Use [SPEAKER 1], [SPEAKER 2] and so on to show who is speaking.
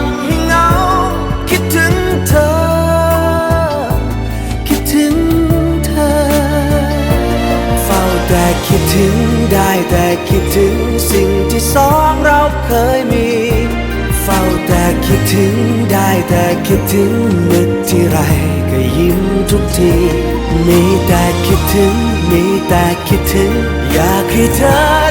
[SPEAKER 1] ำให้เหงา คิดถึงเธอ คิดถึงเธอ เฝ้าแต่คิดถึงได้แต่คิดถึงสิ่งที่สองเราเคยมี เฝ้าแต่คิดถึงได้แต่คิดถึงนึกที่ไรก็ยิ้มทุกที มีแต่คิดถึง มีแต่คิดถึง อยากให้เธอ